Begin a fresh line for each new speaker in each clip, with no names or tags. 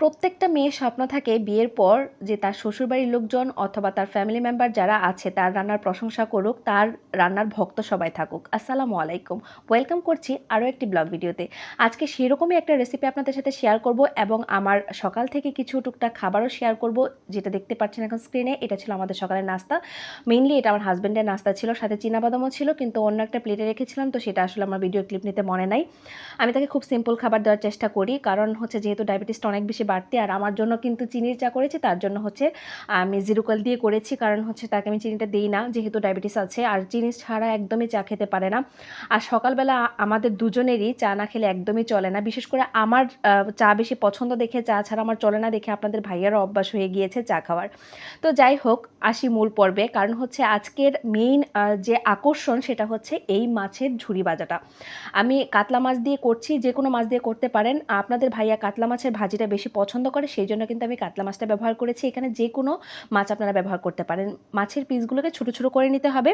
প্রত্যেকটা মেয়ের স্বপ্ন থাকে বিয়ের পর যে তার শ্বশুরবাড়ির লোকজন অথবা তার ফ্যামিলি মেম্বার যারা আছে, তার রান্নার প্রশংসা করুক, তার রান্নার ভক্ত সবাই থাকুক। আসসালামু আলাইকুম। ওয়েলকাম করছি আরও একটি ব্লগ ভিডিওতে। আজকে সেরকমই একটা রেসিপি আপনাদের সাথে শেয়ার করব এবং আমার সকাল থেকে কিছু টুকটাক খাবারও শেয়ার করব, যেটা দেখতে পাচ্ছেন এখন স্ক্রিনে এটা ছিল আমাদের সকালের নাস্তা। মেইনলি এটা আমার হাজব্যান্ডের নাস্তা ছিল, সাথে বাদামও ছিল, কিন্তু অন্য একটা প্লেটে রেখেছিলাম, তো সেটা আসলে আমার ভিডিও ক্লিপ নিতে মনে নাই। আমি তাকে খুব সিম্পল খাবার দেওয়ার চেষ্টা করি, কারণ হচ্ছে যেহেতু ডায়াবেটিসটা অনেক বেশি বাড়তি। আর আমার জন্য কিন্তু চিনির চা করেছি, তার জন্য হচ্ছে আমি জিরুকাল দিয়ে করেছি, কারণ হচ্ছে তাকে আমি চিনিটা দিই না, যেহেতু ডায়াবেটিস আছে। আর চিনি ছাড়া একদমই চা খেতে পারে না। আর সকালবেলা আমাদের দুজনেরই চা না খেলে একদমই চলে না। বিশেষ করে আমার চা বেশি পছন্দ দেখে, চা ছাড়া আমার চলে না দেখে আপনাদের ভাইয়ারও অভ্যাস হয়ে গিয়েছে চা খাওয়ার। তো যাই হোক, আসি মূল পর্বে। কারণ হচ্ছে আজকের মেইন যে আকর্ষণ সেটা হচ্ছে এই মাছের ঝুড়ি বাজাটা আমি কাতলা মাছ দিয়ে করছি যে কোনো মাছ দিয়ে করতে পারেন। আপনাদের ভাইয়া কাতলা মাছের ভাজিটা বেশি পছন্দ করে সেই জন্য কিন্তু আমি কাতলা মাছটা ব্যবহার করেছি। এখানে যে কোনো মাছ আপনারা ব্যবহার করতে পারেন। মাছের পিসগুলোকে ছোটো ছোটো করে নিতে হবে।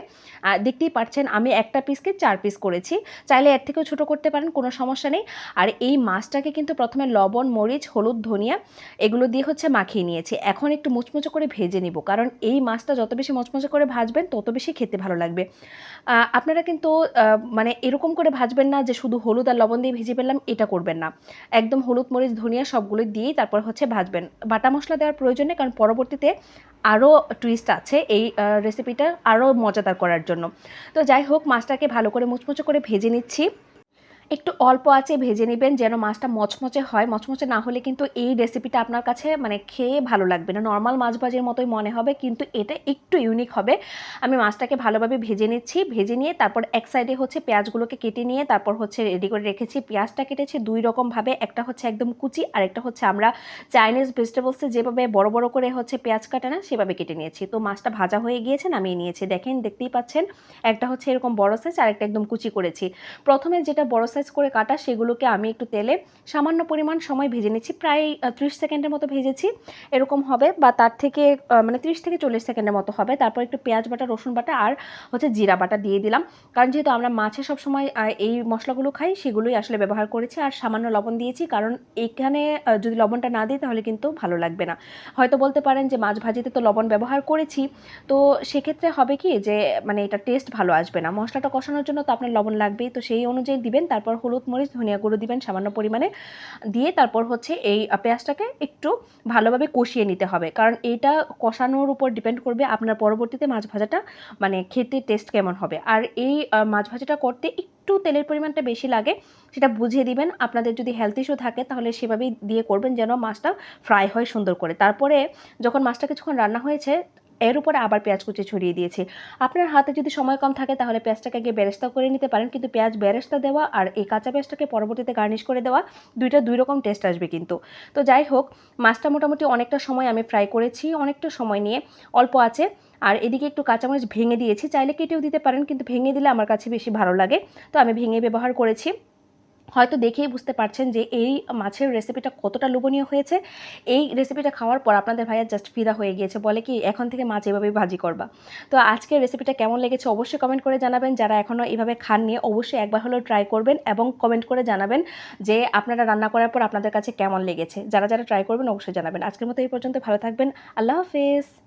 আর দেখতেই পাচ্ছেন আমি একটা পিসকে চার পিস করেছি। চাইলে এর থেকেও ছোটো করতে পারেন, কোনো সমস্যা নেই। আর এই মাছটাকে কিন্তু প্রথমে লবণ, মরিচ, হলুদ, ধনিয়া এগুলো দিয়ে হচ্ছে মাখিয়ে নিয়েছি। এখন একটু মুচমুচো করে ভেজে নিব, কারণ এই মাছটা যত বেশি মচমচে করে ভাজবেন, তত বেশি খেতে ভালো লাগবে। আপনারা কিন্তু মানে এরকম করে ভাজবেন না যে শুধু হলুদ আর লবণ দিয়ে ভেজে ফেললাম, এটা করবেন না। একদম হলুদ, মরিচ, ধনিয়া সবগুলো তারপর হচ্ছে ভাজবেন। বাটা মশলা দেওয়ার প্রয়োজন নেই, কারণ পরবর্তীতে আরও টুইস্ট আছে এই রেসিপিটা আরও মজাদার করার জন্য। তো যাই হোক, মাছটাকে ভালো করে মুচমুচো করে ভেজে নিচ্ছি। একটু অল্প আছে, ভেজে নেবেন, যেন মাছটা মচমচে হয়। মচমচে না হলে কিন্তু এই রেসিপিটা আপনার কাছে মানে খেয়ে ভালো লাগবে না। নর্মাল মাছ ভাজির মতোই মনে হবে, কিন্তু এটা একটু ইউনিক হবে। আমি মাছটাকে ভালোভাবে ভেজে নিচ্ছি। ভেজে নিয়ে তারপর এক সাইডে হচ্ছে পেঁয়াজগুলোকে কেটে নিয়ে তারপর হচ্ছে রেডি করে রেখেছি। পেঁয়াজটা কেটেছি দুই রকমভাবে একটা হচ্ছে একদম কুচি আর একটা হচ্ছে আমরা চাইনিজ ভেজিটেবলসে যেভাবে বড় বড় করে হচ্ছে পেঁয়াজ কাটে না, সেভাবে কেটে নিয়েছি। তো মাছটা ভাজা হয়ে গিয়েছে, নামিয়ে নিয়েছি। দেখেন, দেখতেই পাচ্ছেন, একটা হচ্ছে এরকম বড় সাইজ আর একটা একদম কুচি করেছি। প্রথমে যেটা বড় সাইজ করে কাটা সেগুলোকে আমি একটু তেলে সামান্য পরিমাণ সময় ভেজে নিচ্ছি। প্রায় ত্রিশ সেকেন্ডের মতো ভেজেছি। এরকম হবে বা তার থেকে মানে ত্রিশ থেকে চল্লিশ সেকেন্ডের মতো হবে। তারপর একটু পেঁয়াজ বাটা, রসুন বাটা আর হচ্ছে জিরা বাটা দিয়ে দিলাম। কারণ যেহেতু আমরা মাছে সবসময় এই মশলাগুলো খাই, সেগুলোই আসলে ব্যবহার করেছি আর সামান্য লবণ দিয়েছি। কারণ এখানে যদি লবণটা না দিই তাহলে কিন্তু ভালো লাগবে না। হয়তো বলতে পারেন যে মাছ ভাজিতে তো লবণ ব্যবহার করেছি। তো সেক্ষেত্রে হবে কি যে মানে এটা টেস্ট ভালো আসবে না। মশলাটা কষানোর জন্য তো আপনার লবণ লাগবেই। তো সেই অনুযায়ী দিবেন, তারপর হলুদ মরিচ, ধনিয়া গুঁড়ো দিবেন সামান্য পরিমাণে। দিয়ে তারপর হচ্ছে এই পেঁয়াজটাকে একটু ভালোভাবে কষিয়ে নিতে হবে। কারণ এইটা কষানোর উপর ডিপেন্ড করবে আপনার পরবর্তীতে মাছ ভাজাটা মানে খেতে টেস্ট কেমন হবে। আর এই মাছ ভাজাটা করতে একটু তেলের পরিমাণটা বেশি লাগে, সেটা বুঝিয়ে দিবেন। আপনাদের যদি হেলথ ইস্যু থাকে, তাহলে সেভাবেই দিয়ে করবেন যেন মাছটা ফ্রাই হয় সুন্দর করে। তারপরে যখন মাছটা কিছুক্ষণ রান্না হয়েছে এর উপরে আবার পেঁয়াজ কুচি ছড়িয়ে দিয়েছি। আপনার হাতে যদি সময় কম থাকে তাহলে পেঁয়াজটাকে গিয়ে বেরেস্তা করে নিতে পারেন, কিন্তু পেঁয়াজ বেরেস্তা দেওয়া আর এই কাঁচা পেঁয়াজটাকে পরবর্তীতে গার্নিশ করে দেওয়া দুইটা দুই রকম টেস্ট আসবে কিন্তু। তো যাই হোক, মাছটা মোটামুটি অনেকটা সময় আমি ফ্রাই করেছি, অনেকটা সময় নিয়ে অল্প আছে। আর এদিকে একটু কাঁচামরিচ ভেঙে দিয়েছি, চাইলে কেটেও দিতে পারেন, কিন্তু ভেঙে দিলে আমার কাছে বেশি ভালো লাগে। তো আমি ভেঙে ব্যবহার করেছি। হয়তো দেখেই বুঝতে পারছেন যে এই মাছের রেসিপিটা কতটা লোভনীয় হয়েছে। এই রেসিপিটা খাওয়ার পর আপনাদের ভাইয়া জাস্ট ফিদা হয়ে গিয়েছে, বলে কি এখন থেকে মাছ এভাবেই ভাজি করবা। তো আজকের রেসিপিটা কেমন লেগেছে অবশ্যই কমেন্ট করে জানাবেন। যারা এখনও এভাবে খাননি, অবশ্যই একবার হলেও ট্রাই করবেন এবং কমেন্ট করে জানাবেন যে আপনারা রান্না করার পর আপনাদের কাছে কেমন লেগেছে। যারা যারা ট্রাই করবেন, অবশ্যই জানাবেন। আজকের মতো এই পর্যন্ত, ভালো থাকবেন। আল্লাহ হাফেজ।